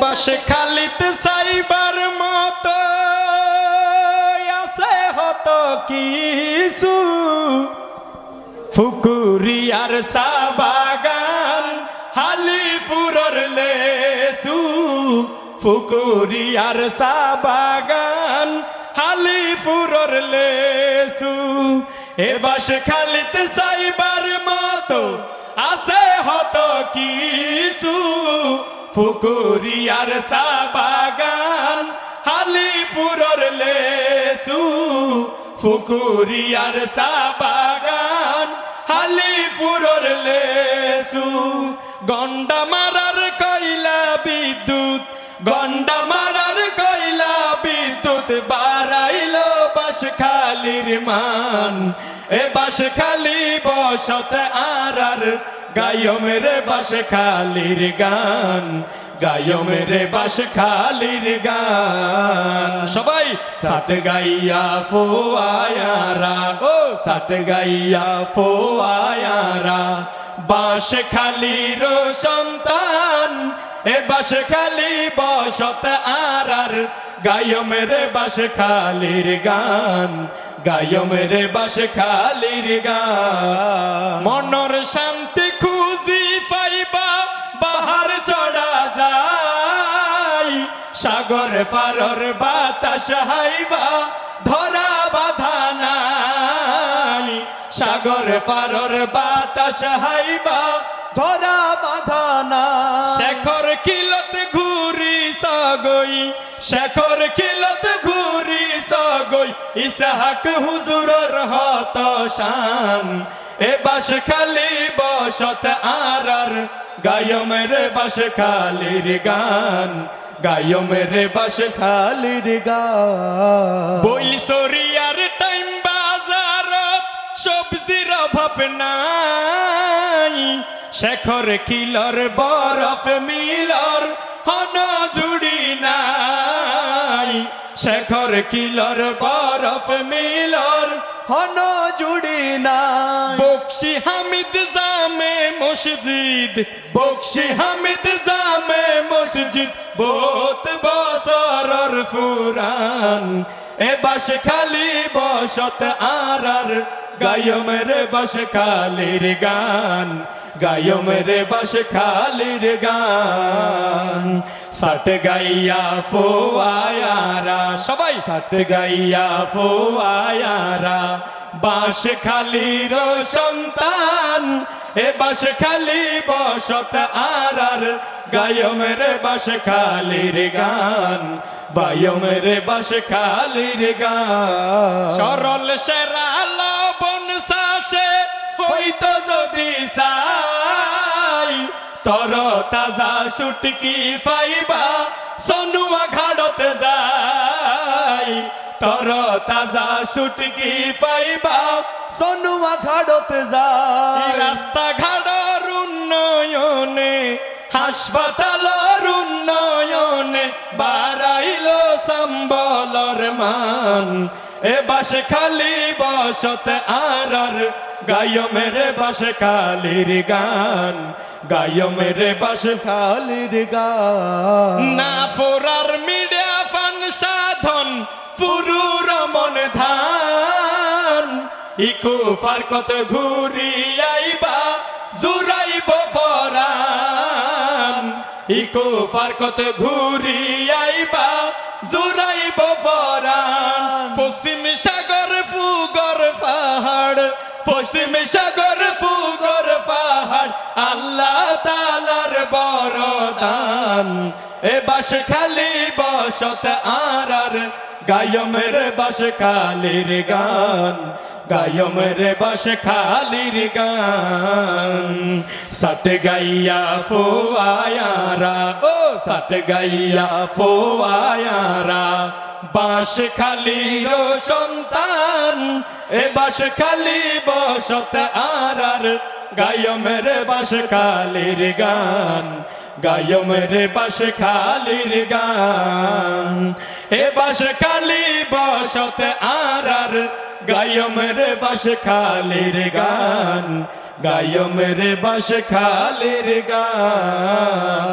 বাসে খালিতে সাইবার মতো আছে হত কিছু। ফুকুরিয়ার সাবাগান হালিফুরর লেসু। ফুকুরিয়ার সাবাগান হালিফুরর লেসু। এ বাস খালিতে সাইবার মতো আছে হত কিছু। ফুকুরিয়ার সাবাগান হালিপুরর লেসু ফুকুরিয়ার সাবাগান হালিপুরর লেসু গন্ডা মারার কইলা বিদ্যুৎ গন্ডা খালির মান। এ বাস খালি বসত আর আর গায়ো মেরে বাস খালির গান। গায়ো মেরে বাস খালির গান। সবাই সাট গাইয়া ফো আয়ারা ও সাট গাইয়া ফো আয়ারা বাস খালির সন্তান। এ বাস খালি বসত আর আর গায়ো মেরে বাস খালির গান। গায়ো মেরে বাস খালির গান। মনর শান্তি খুঁজি পাইবা, বাহার চড়া যায়। সাগর পারর বাতাস হাইবা, ধরা বাধা নাই। সাগর পারর বাতাস হাইবা, ধরা বাধা না শেখর কিলত ঘুরি সগই, শেখর কিলত ঘুরি সগই, ইসহাক হুজুরর হত শান। এ বাস খালি বসত আর আর গায়ম রে বাস খালির গান। গায়ম রে বাস খালির গা বইল সরিয়ার টাইম বাজারত, সবজির অভাব শেখর কিলর, বরফ মিলর হন জুড়ি নাই। শেখর কিলর, বরফ মিলর হন জুড়ি না বক্সি হামিদ জামে মসজিদ, বক্সি হামিদ জামে মসজিদ বহুত বছরর ফুরান, এ বাস খালি বসত আর আর গায়ম রে বাস খালির গান, গায়ম রে বাস খালির গান। সাট গাইয়া ফো আয়ারা সবাই সাট গাইয়া ফো আয়ারা বাস খালির সন্তান, এ বাস খালি বসত আর আর গায়ম রে বাস খালির গান। বায়ম রে বাস খালির গান। সরল সেরা লবণ শাসে হইতো যদি সাই তর তাজা সুটকি ফাইবা সনুয়া ঘাড়তে যাই। তর তাজা সুটকি পাইবা সনুয়া ঘাড়তে যায় রাস্তা উন্নয়নে হাসপাতালর উন্নয়নে বাড়াইল সম্বলর মান। এ বাস খালি বসত আর গায়ো মেরে বাস খালির গান। গায়ো মেরে বাস খালির গা না ফোরার মিডিয়া ফান সাধন পুরুর মন ধান। ইকো ফারকত ঘুরি আইবা জুরাইব ফরান ইকো ফারকত ঘুরি আইবা জুরাইব ফরান। পশ্চিম সাগর ফুগর পাহাড় পশ্চিম সাগর বরদান। এ বাস খালি বসত আর আর গায়ম রে বাস খালির গান। গায়ম রে বাস খালির গান। সট গাইয়া ফো আয়ারা ও সট গাইয়া ফো আয়ারা বাস খালির সন্তান, এ বাস খালি বসত আর আর মেরে বাস কালির গান, গায়ম মেরে বাস কালির গান। এ বাস কালি বসত আর আর গায়ম মেরে বাস কালির গান, গায়ম মেরে বাস কালির গান।